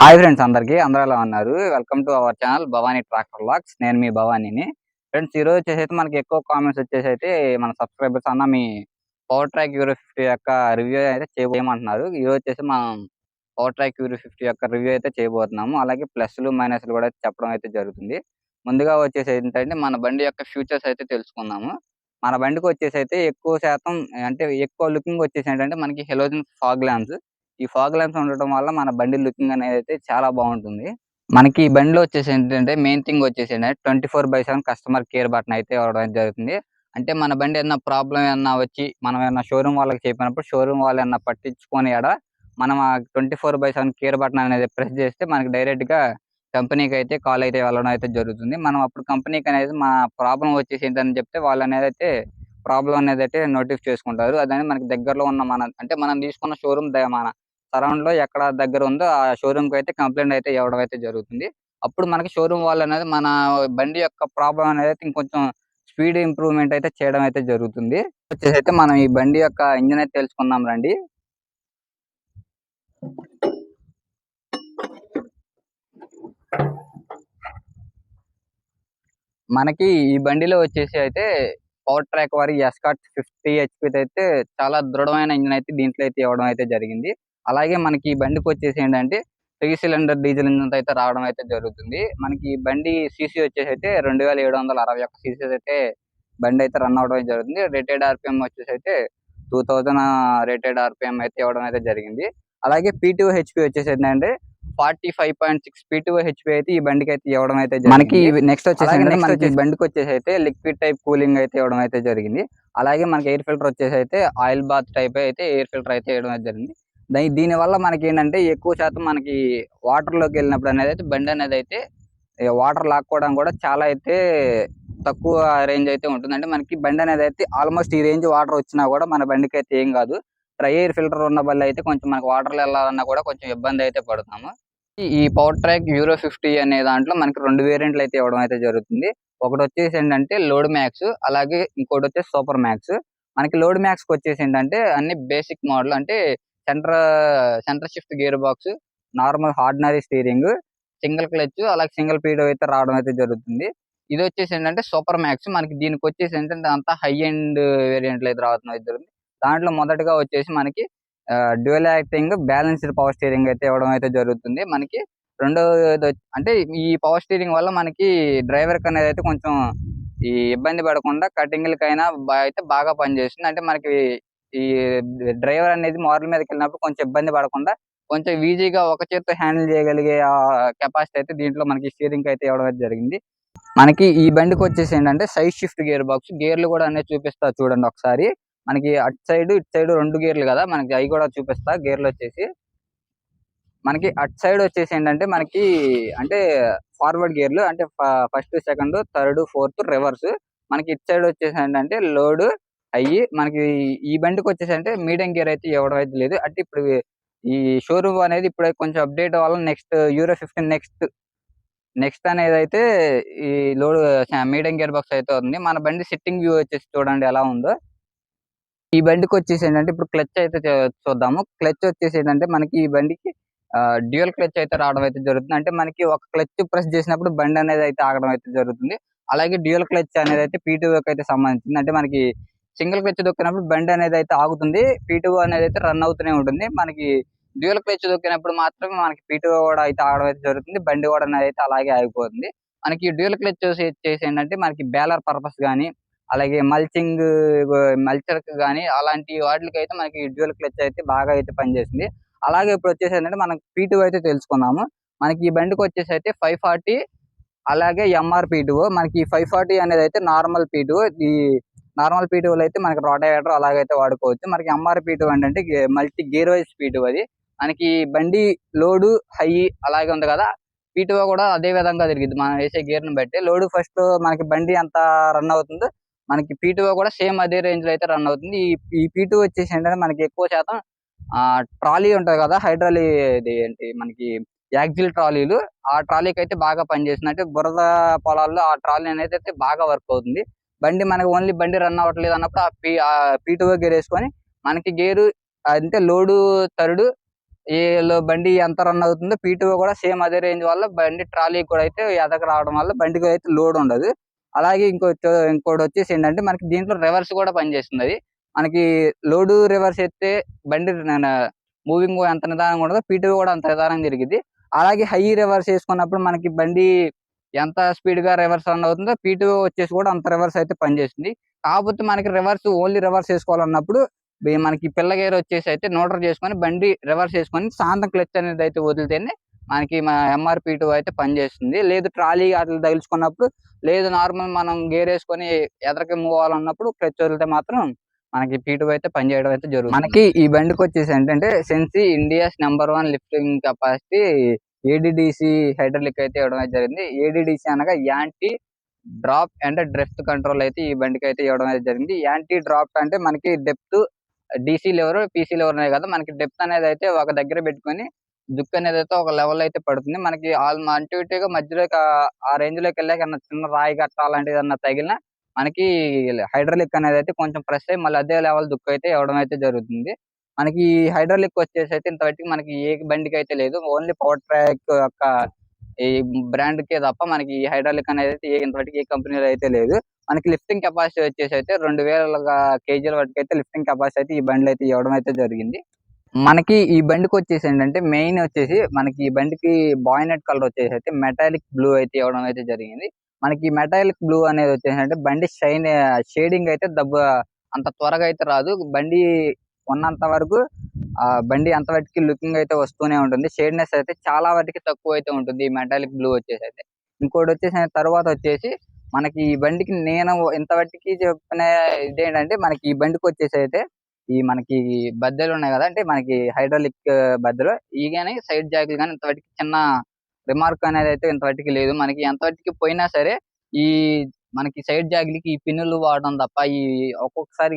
Hi friends అందరికి అందరూ ఎలా ఉన్నారు? Welcome to our channel Bhavani tractor lakhs నేను మీ భవానీని. ఫ్రెండ్స్ ఈ రోజు వచ్చేసి అయితే మనకి ఎక్కువ కామెంట్స్ వచ్చేసి అయితే మన సబ్స్క్రైబర్స్ అన్న మీ పవర్ ట్రాక్ యూరో ఫిఫ్టీ యొక్క రివ్యూ అయితే చేయమంటున్నారు ఈ రోజు వచ్చేసి మనం పవర్ ట్రాక్ యూరో ఫిఫ్టీ యొక్క రివ్యూ అయితే చేయబోతున్నాము. అలాగే ప్లస్లు మైనస్లు కూడా చెప్పడం అయితే జరుగుతుంది. ముందుగా వచ్చేసి ఏంటంటే మన బండి యొక్క ఫ్యూచర్స్ అయితే తెలుసుకుందాము. మన బండికి వచ్చేసి అయితే ఎక్కువ శాతం అంటే ఎక్కువ లుకింగ్ వచ్చేసి ఏంటంటే మనకి హెలోజన్ ఫాగ్ ల్యాంప్స్ ఈ ఫాగ్ ల్యాంప్స్ ఉండటం వల్ల మన బండి లుకింగ్ అనేది అయితే చాలా బాగుంటుంది. మనకి ఈ బండిలో వచ్చేసి ఏంటంటే మెయిన్ థింగ్ వచ్చేసి ఏంటంటే twenty four by seven customer care button అయితే ఇవ్వడం జరుగుతుంది. అంటే మన బండి ఏదైనా ప్రాబ్లం ఏమన్నా వచ్చి మనం ఏమన్నా షోరూమ్ వాళ్ళకి చెప్పినప్పుడు షోరూమ్ వాళ్ళు ఏమన్నా పట్టించుకొని ఎడ మనం ఆ twenty four by seven care button అనేది ప్రెస్ చేస్తే మనకి డైరెక్ట్గా కంపెనీకి అయితే కాల్ అయితే వెళ్ళడం అయితే జరుగుతుంది. మనం అప్పుడు కంపెనీకి అనేది మన ప్రాబ్లం వచ్చేసి ఏంటని చెప్తే వాళ్ళు అనేది అయితే ప్రాబ్లం అనేది అయితే నోటిఫై చేసుకుంటారు. అదే మనకి దగ్గరలో ఉన్న మన అంటే మనం తీసుకున్న షోరూమ్ మన సరౌండ్లో ఎక్కడ దగ్గర ఉందో ఆ షోరూమ్కి అయితే కంప్లైంట్ అయితే ఇవ్వడం అయితే జరుగుతుంది. అప్పుడు మనకి షోరూమ్ వాళ్ళు అనేది మన బండి యొక్క ప్రాబ్లం అనేది అయితే ఇంకొంచెం స్పీడ్ ఇంప్రూవ్మెంట్ అయితే చేయడం అయితే జరుగుతుంది. వచ్చేసి అయితే మనం ఈ బండి యొక్క ఇంజిన్ అయితే తెలుసుకుందాం రండి. మనకి ఈ బండిలో వచ్చేసి అయితే పవర్ ట్రాక్ వారి ఎస్కాట్ ఫిఫ్టీ హెచ్పి అయితే చాలా దృఢమైన ఇంజిన్ అయితే దీంట్లో అయితే ఇవ్వడం అయితే జరిగింది. అలాగే మనకి ఈ బండికి వచ్చేసి ఏంటంటే త్రీ సిలిండర్ డీజిల్ ఇంజిన్ అయితే రావడం అయితే జరుగుతుంది. మనకి బండి సీసీ వచ్చేసి అయితే రెండు వేల ఏడు వందల అరవై ఒక్క సీసీ అయితే బండి అయితే రన్ అవడం జరుగుతుంది. రేటెడ్ ఆర్పిఎం వచ్చేసి అయితే టూ థౌజండ్ రేటెడ్ ఆర్పిఎం అయితే ఇవ్వడం అయితే జరిగింది. అలాగే పీటూ హెచ్పి వచ్చేసి ఏంటంటే ఫార్టీ ఫైవ్ పాయింట్ సిక్స్ పీటూ హెచ్పి అయితే ఈ బండికి అయితే ఇవ్వడం అయితే జరిగింది. మనకి నెక్స్ట్ వచ్చేసి మనకి బండికి వచ్చేసి అయితే లిక్విడ్ టైప్ కూలింగ్ అయితే ఇవ్వడం అయితే జరిగింది. అలాగే మనకి ఎయిర్ ఫిల్టర్ వచ్చేసి అయితే ఆయిల్ బాత్ టైప్ అయితే ఎయిర్ ఫిల్టర్ అయితే ఇవ్వడం అయితే జరిగింది. దీ- దీని వల్ల మనకి ఏంటంటే ఎక్కువ శాతం మనకి వాటర్లోకి వెళ్ళినప్పుడు అనేది అయితే బండి అనేది అయితే వాటర్ లాక్కోవడం కూడా చాలా అయితే తక్కువ రేంజ్ అయితే ఉంటుంది అంటే మనకి బండి అనేది అయితే ఆల్మోస్ట్ ఈ రేంజ్ వాటర్ వచ్చినా కూడా మన బండికి అయితే ఏం కాదు. డ్రై ఎయిర్ ఫిల్టర్ ఉన్న బల్ల అయితే కొంచెం మనకి వాటర్ వెళ్ళాలన్నా కూడా కొంచెం ఇబ్బంది అయితే పడుతున్నాము ఈ- పవర్ ట్రాక్ యూరో ఫిఫ్టీ అనే దాంట్లో మనకి రెండు వేరియంట్లు అయితే ఇవ్వడం అయితే జరుగుతుంది. ఒకటి వచ్చేసి ఏంటంటే లోడ్ మ్యాక్స్ అలాగే ఇంకోటి వచ్చేసి సూపర్ మ్యాక్స్. మనకి లోడ్ మ్యాక్స్కి వచ్చేసి ఏంటంటే అన్ని బేసిక్ మోడల్ అంటే centre centre shift gear box normal ordinary steering single clutch అలాగే సింగిల్ పీడో అయితే రావడం అయితే జరుగుతుంది. ఇది వచ్చేసి ఏంటంటే సూపర్ మ్యాక్స్ మనకి దీనికి వచ్చేసి ఏంటంటే అంతా హై ఎండ్ వేరియంట్లు అయితే రావడం అయితే జరుగుతుంది. దాంట్లో మొదటగా వచ్చేసి మనకి dual acting balanced power steering అయితే ఇవ్వడం అయితే జరుగుతుంది. మనకి రెండోది అంటే ఈ పవర్ స్టీరింగ్ వల్ల మనకి డ్రైవర్ అనేది అయితే కొంచెం ఈ ఇబ్బంది పడకుండా కటింగ్లకైనా అయితే బాగా పనిచేస్తుంది. అంటే మనకి ఈ డ్రైవర్ అనేది మోడల్ మీదకి వెళ్ళినప్పుడు కొంచెం ఇబ్బంది పడకుండా కొంచెం ఈజీగా ఒక చేతితో హ్యాండిల్ చేయగలిగే కెపాసిటీ అయితే దీంట్లో మనకి స్టీరింగ్ అయితే ఇవ్వడం అయితే జరిగింది. మనకి ఈ బండికి వచ్చేసి ఏంటంటే సైడ్ షిఫ్ట్ గేర్ బాక్స్ గేర్లు కూడా అనేది చూపిస్తా చూడండి ఒకసారి. మనకి అటు సైడ్ ఇటు సైడ్ రెండు గేర్లు కదా మనకి అవి కూడా చూపిస్తా. గేర్లు వచ్చేసి మనకి అటు సైడ్ వచ్చేసి ఏంటంటే మనకి అంటే ఫార్వర్డ్ గేర్లు అంటే first second third fourth reverse మనకి ఇటు సైడ్ వచ్చేసి ఏంటంటే లోడ్ అయ్యి మనకి ఈ బండికి వచ్చేసి అంటే మీడియం గేర్ అయితే ఇవ్వడం అయితే లేదు. అంటే ఇప్పుడు ఈ షోరూమ్ అనేది ఇప్పుడు కొంచెం అప్డేట్ వల్ల next euro fifteen next next అనేది అయితే ఈ లోడ్ మీడియం గేర్ బాక్స్ అయితే ఉంది. మన బండి సిట్టింగ్ వ్యూ వచ్చేసి చూడండి ఎలా ఉందో. ఈ బండికి వచ్చేసి ఏంటంటే ఇప్పుడు క్లచ్ అయితే చూద్దాము. క్లచ్ వచ్చేసి ఏంటంటే మనకి ఈ బండికి డ్యూయల్ క్లచ్ అయితే రావడం అయితే జరుగుతుంది. అంటే మనకి ఒక క్లచ్ ప్రెస్ చేసినప్పుడు బండి అనేది అయితే ఆగడం అయితే జరుగుతుంది. అలాగే డ్యూయల్ క్లచ్ అనేది అయితే పీటీఓకి అయితే సంబంధించింది. అంటే మనకి సింగిల్ క్లచ్ దొక్కినప్పుడు బండి అనేది అయితే ఆగుతుంది. పీటీఓ అనేది అయితే రన్ అవుతూనే ఉంటుంది. మనకి డ్యూయల్ క్లచ్ దొక్కినప్పుడు మాత్రమే మనకి పీటీఓ కూడా అయితే ఆగడం అయితే జరుగుతుంది. బండి కూడా అనేది అయితే అలాగే ఆగిపోతుంది. మనకి డ్యూయల్ క్లచ్ చేసి ఏంటంటే మనకి బేలర్ పర్పస్ కానీ అలాగే మల్చింగ్ మల్చర్ కానీ అలాంటి వాటికి అయితే మనకి డ్యూయల్ క్లచ్ అయితే బాగా అయితే పనిచేసింది. అలాగే ఇప్పుడు వచ్చేసి ఏంటంటే మనకి పీటూ అయితే తెలుసుకున్నాము. మనకి ఈ బండికి వచ్చేసి అయితే ఫైవ్ ఫార్టీ అలాగే ఎంఆర్ పీటూ మనకి ఫైవ్ ఫార్టీ అనేది అయితే నార్మల్ పీటూ ఈ నార్మల్ పీటూలో అయితే మనకి రోటావేటర్ అలాగైతే వాడుకోవచ్చు. మనకి ఎంఆర్ పీటూ అంటే మల్టీ గేర్ వైజ్ పీటూ అది. మనకి బండి లోడు హై అలాగే ఉంది కదా పీటూ కూడా అదే విధంగా తిరిగిద్ది. మనం వేసే గేర్ని బట్టి లోడు ఫస్ట్ మనకి బండి ఎంత రన్ అవుతుందో మనకి పీటూ కూడా సేమ్ అదే రేంజ్లో అయితే రన్ అవుతుంది. ఈ ఈ పీటూ వచ్చేసి ఏంటంటే మనకి ఎక్కువ శాతం ఆ ట్రాలీ ఉంటుంది కదా హైడ్రాలీ ఇది ఏంటి మనకి యాక్జిల్ ట్రాలీలు. ఆ ట్రాలీకి అయితే బాగా పనిచేసినట్టు బురద పొలాల్లో ఆ ట్రాలీ అనేది అయితే బాగా వర్క్ అవుతుంది. బండి మనకి ఓన్లీ బండి రన్ అవ్వట్లేదు అన్నప్పుడు ఆ పీ ఆ పీటుగా గేర్ వేసుకొని మనకి గేరు అంటే లోడు తరుడు ఏ బండి ఎంత రన్ అవుతుందో పీటుగా కూడా సేమ్ అదే రేంజ్ వల్ల బండి ట్రాలీ కూడా అయితే ఎదక రావడం వల్ల బండికి అయితే లోడ్ ఉండదు. అలాగే ఇంకో ఇంకోటి వచ్చేసి ఏంటంటే మనకి దీంట్లో రివర్స్ కూడా పనిచేస్తుంది అది. మనకి లోడు రివర్స్ ఎత్తే బండి మూవింగ్ ఎంత నిదానంగా ఉండదో పీటీఓ కూడా అంత నిదానంగా జరిగింది అలాగే హై రివర్స్ వేసుకున్నప్పుడు మనకి బండి ఎంత స్పీడ్గా రివర్స్ రన్ అవుతుందో పీటీఓ వచ్చేసి కూడా అంత రివర్స్ అయితే పనిచేస్తుంది కాకపోతే మనకి రివర్స్ ఓన్లీ రివర్స్ వేసుకోవాలన్నప్పుడు మనకి పిల్ల గేర్ వచ్చేసి అయితే నోటర్ చేసుకొని బండి రివర్స్ చేసుకొని శాంతం క్లచ్ అనేది అయితే వదిలితేనే మనకి మన ఎంఆర్పీ టూ అయితే పనిచేస్తుంది లేదు ట్రాలీ అట్లా తగిలించుకున్నప్పుడు లేదు నార్మల్ మనం గేర్ వేసుకొని ఎదరికి మూవ్ అవ్వాలన్నప్పుడు క్లచ్ వదిలితే మాత్రం మనకి పీటు అయితే పనిచేయడం అయితే జరుగుతుంది. మనకి ఈ బండికి వచ్చేసి ఏంటంటే సెన్సీ India's number one lifting capacity ADDC hydraulic అయితే ఇవ్వడం అయితే జరిగింది ఏడిడిసి అనగా anti drop and drift control అయితే ఈ బండికి అయితే ఇవ్వడం అయితే జరిగింది. యాంటీ డ్రాప్ అంటే మనకి depth DC lever PC lever అనేది కదా మనకి డెప్త్ అనేది అయితే ఒక దగ్గర పెట్టుకొని దుక్కు అనేది అయితే ఒక లెవెల్ అయితే పడుతుంది. మనకి ఆల్ అటు ఇటుగా మధ్యలో ఆ రేంజ్లోకి వెళ్ళాక చిన్న రాయి గట్ట అలాంటిది అన్న తగిలిన మనకి హైడ్రాలిక్ అనేది అయితే కొంచెం ప్రెస్ అయ్యి మళ్ళీ అదే లెవెల్ దుక్కు అయితే ఇవ్వడం అయితే జరుగుతుంది. మనకి హైడ్రాలిక్ వచ్చేసి అయితే ఇంతవరకు మనకి ఏ బండికి అయితే లేదు ఓన్లీ పవర్ ట్రాక్ యొక్క ఈ బ్రాండ్ కే తప్ప మనకి హైడ్రాలిక్ అనేది అయితే ఏ ఇంతవరకు ఏ కంపెనీలో అయితే లేదు. మనకి లిఫ్టింగ్ కెపాసిటీ వచ్చేసి అయితే రెండు వేల కేజీల వరకు అయితే లిఫ్టింగ్ కెపాసిటీ అయితే ఈ బండిలో అయితే ఇవ్వడం అయితే జరిగింది. మనకి ఈ బండికి వచ్చేసి ఏంటంటే మెయిన్ వచ్చేసి మనకి ఈ బండికి బాయినెట్ కలర్ వచ్చేసి అయితే మెటాలిక్ బ్లూ అయితే ఇవ్వడం అయితే జరిగింది. మనకి మెటాలిక్ బ్లూ అనేది వచ్చేసి అంటే బండి షైన్ షేడింగ్ అయితే దెబ్బ అంత త్వరగా అయితే రాదు. బండి ఉన్నంత వరకు ఆ బండి అంత వరకు లుకింగ్ అయితే వస్తూనే ఉంటుంది. షేడ్నెస్ అయితే చాలా వరకు తక్కువ అయితే ఉంటుంది. ఈ మెటాలిక్ బ్లూ వచ్చేసి అయితే. ఇంకోటి వచ్చేసి తర్వాత వచ్చేసి మనకి ఈ బండికి నేను ఇంత ఇంతవరకు చెప్పిన ఇదేంటంటే మనకి ఈ బండికి వచ్చేసి అయితే ఈ మనకి బద్దెలు ఉన్నాయి కదా అంటే మనకి హైడ్రాలిక్ బద్దెలు. ఈ కానీ సైడ్ జాకులు కానీ ఇంతవరకు చిన్న రిమార్క్ అనేది అయితే ఇంతవరకు లేదు. మనకి ఎంతవరకు పోయినా సరే ఈ మనకి సైడ్ జాగిలికి ఈ పిన్నులు వాడడం తప్ప ఈ ఒక్కొక్కసారి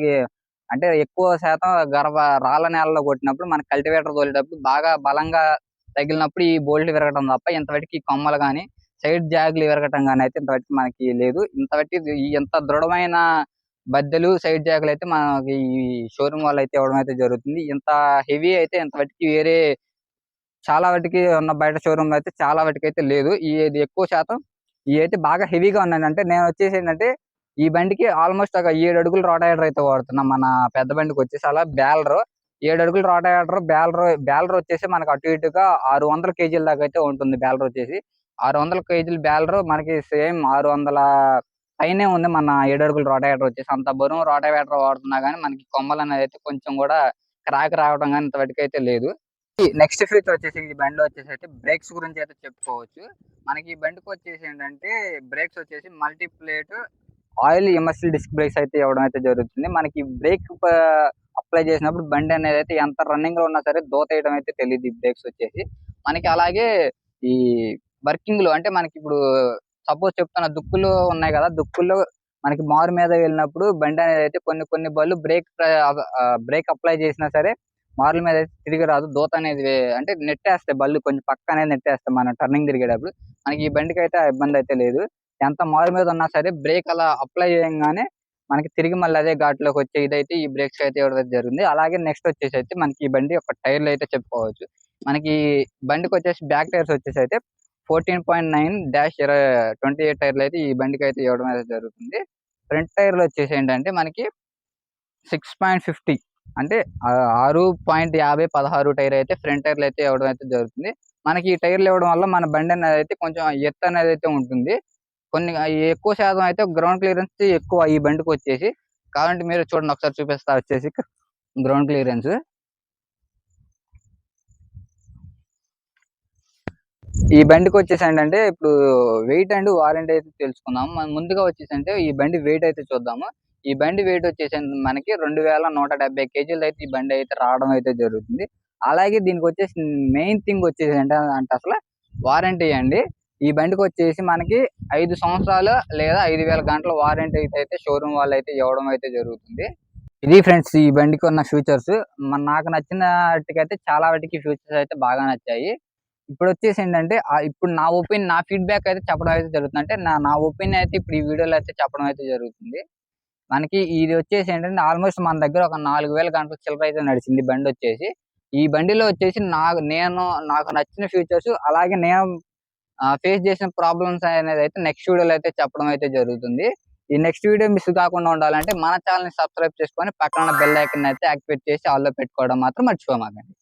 అంటే ఎక్కువ శాతం గర్భ రాళ్ళ నేలలో కొట్టినప్పుడు మన కల్టివేటర్ తోలేటప్పుడు బాగా బలంగా తగిలినప్పుడు ఈ బోల్ట్ విరగటం తప్ప ఇంతవరకు ఈ కొమ్మలు కానీ సైడ్ జాగులు విరగటం కానీ అయితే ఇంతవరకు మనకి లేదు. ఇంతవరకు ఎంత దృఢమైన బద్దెలు సైడ్ జాగులు అయితే మనకి ఈ షోరూమ్ వాళ్ళు అయితే ఇవ్వడం అయితే జరుగుతుంది. ఇంత హెవీ అయితే ఇంతవరకు వేరే చాలా వాటికి ఉన్న బయట షోరూమ్ అయితే చాలా వాటికి అయితే లేదు. ఇది ఎక్కువ శాతం ఇవి అయితే బాగా హెవీగా ఉన్నాయి అంటే నేను వచ్చేసి ఏంటంటే ఈ బండికి ఆల్మోస్ట్ ఒక ఏడు అడుగులు రోటాయేటర్ అయితే వాడుతున్నాం. మన పెద్ద బండికి వచ్చేసి అలా బ్యాలర్ ఏడు అడుగులు రోటాయేటర్ బ్యాలర్ బ్యాలర్ వచ్చేసి మనకి అటు ఇటుగా ఆరు వందల కేజీల దాకా అయితే ఉంటుంది బ్యాలర్ వచ్చేసి. ఆరు వందల కేజీల బ్యాలర్ మనకి సేమ్ ఆరు వందల పైనే ఉంది మన ఏడు అడుగులు రోటావేటర్ వచ్చేసి. అంత బరువు రోటావేటర్ వాడుతున్నా కానీ మనకి కొమ్మలు అనేది అయితే కొంచెం కూడా క్రాక్ రావడం కానీ ఇంతవరకు అయితే లేదు. నెక్స్ట్ ఫీచర్ వచ్చేసి ఈ బండిలో వచ్చేసి అయితే బ్రేక్స్ గురించి అయితే చెప్పుకోవచ్చు. మనకి ఈ బండికి వచ్చేసి ఏంటంటే బ్రేక్స్ వచ్చేసి multi plate oil immersed disc brakes అయితే ఇవ్వడం అయితే జరుగుతుంది. మనకి బ్రేక్ అప్లై చేసినప్పుడు బండి అనేది అయితే ఎంత రన్నింగ్లో ఉన్నా సరే దోత వేయడం అయితే తెలియదు ఈ బ్రేక్స్ వచ్చేసి. మనకి అలాగే ఈ వర్కింగ్లో అంటే మనకి ఇప్పుడు సపోజ్ చెప్తున్న దుక్కులు ఉన్నాయి కదా దుక్కుల్లో మనకి మారు మీద వెళ్ళినప్పుడు బండి అనేది అయితే కొన్ని కొన్ని బళ్ళు బ్రేక్ బ్రేక్ అప్లై చేసినా సరే మార్ల మీద అయితే తిరిగి రాదు. దోత అనేది అంటే నెట్టేస్తాయి బళ్ళు కొంచెం పక్క అనేది నెట్టేస్తాయి మనం టర్నింగ్ తిరిగేటప్పుడు. మనకి ఈ బండికి అయితే ఆ ఇబ్బంది అయితే లేదు. ఎంత మారు మీద ఉన్నా సరే బ్రేక్ అలా అప్లై చేయగానే మనకి తిరిగి మళ్ళీ అదే ఘాట్లోకి వచ్చే ఇదైతే ఈ బ్రేక్స్ అయితే ఇవ్వడం జరిగింది. అలాగే నెక్స్ట్ వచ్చేసి అయితే మనకి ఈ బండి ఒక టైర్లు అయితే చెప్పుకోవచ్చు. మనకి బండికి వచ్చేసి బ్యాక్ టైర్స్ వచ్చేసి అయితే ఫోర్టీన్ పాయింట్ నైన్ డాష్ ఇరవై ట్వంటీ ఎయిట్ టైర్లు అయితే ఈ బండికి అయితే ఇవ్వడం అయితే జరుగుతుంది. ఫ్రంట్ టైర్లు వచ్చేసి ఏంటంటే మనకి సిక్స్ పాయింట్ ఫిఫ్టీ అంటే ఆరు పాయింట్ యాభై పదహారు టైర్ అయితే ఫ్రంట్ టైర్లు అయితే ఇవ్వడం అయితే జరుగుతుంది. మనకి ఈ టైర్లు ఇవ్వడం వల్ల మన బండి అనేది అయితే కొంచెం ఎత్తు అనేది అయితే ఉంటుంది. కొన్ని ఎక్కువ శాతం అయితే గ్రౌండ్ క్లియరెన్స్ ఎక్కువ ఈ బండికి వచ్చేసి కావాలంటే మీరు చూడండి ఒకసారి చూపిస్తా వచ్చేసి గ్రౌండ్ క్లియరెన్స్ ఈ బండికి వచ్చేసి ఏంటంటే ఇప్పుడు వెయిట్ అండ్ వారంటీ అయితే తెలుసుకుందాము మనం ముందుగా వచ్చేసి అంటే ఈ బండి వెయిట్ అయితే చూద్దాము. ఈ బండి వెయిట్ వచ్చేసి మనకి రెండు వేల నూట డెబ్బై కేజీలు అయితే ఈ బండి అయితే రావడం అయితే జరుగుతుంది. అలాగే దీనికి వచ్చేసి మెయిన్ థింగ్ వచ్చేసి ఏంటంటే అంటే అసలు వారంటీ అండి. ఈ బండికి వచ్చేసి మనకి ఐదు సంవత్సరాలు లేదా ఐదు వేల గంటల వారంటీ అయితే షోరూమ్ వాళ్ళు అయితే ఇవ్వడం అయితే జరుగుతుంది. ఇది ఫ్రెండ్స్ ఈ బండికి ఉన్న ఫీచర్స్ మన నాకు నచ్చిన వాటికైతే చాలా వాటికి ఫీచర్స్ అయితే బాగా నచ్చాయి. ఇప్పుడు వచ్చేసి ఏంటంటే ఇప్పుడు నా ఒపీనియన్ నా ఫీడ్బ్యాక్ అయితే చెప్పడం అయితే జరుగుతుంది. అంటే నా నా ఒపీనియన్ అయితే ఇప్పుడు ఈ వీడియోలో అయితే చెప్పడం అయితే జరుగుతుంది. మనకి ఇది వచ్చేసి ఏంటంటే ఆల్మోస్ట్ మన దగ్గర ఒక నాలుగు వేల గంటల చిల్లర అయితే నడిచింది బండి వచ్చేసి. ఈ బండిలో వచ్చేసి నాకు నేను నాకు నచ్చిన ఫీచర్స్ అలాగే నేను ఫేస్ చేసిన ప్రాబ్లమ్స్ అనేది అయితే నెక్స్ట్ వీడియోలో అయితే చెప్పడం అయితే జరుగుతుంది. ఈ నెక్స్ట్ వీడియో మిస్ కాకుండా ఉండాలంటే మన ఛానల్ని సబ్స్క్రైబ్ చేసుకొని పక్కన బెల్ ఐకన్ అయితే యాక్టివేట్ చేసి ఆల్లో పెట్టుకోవడం మాత్రం మర్చిపోమాకండి.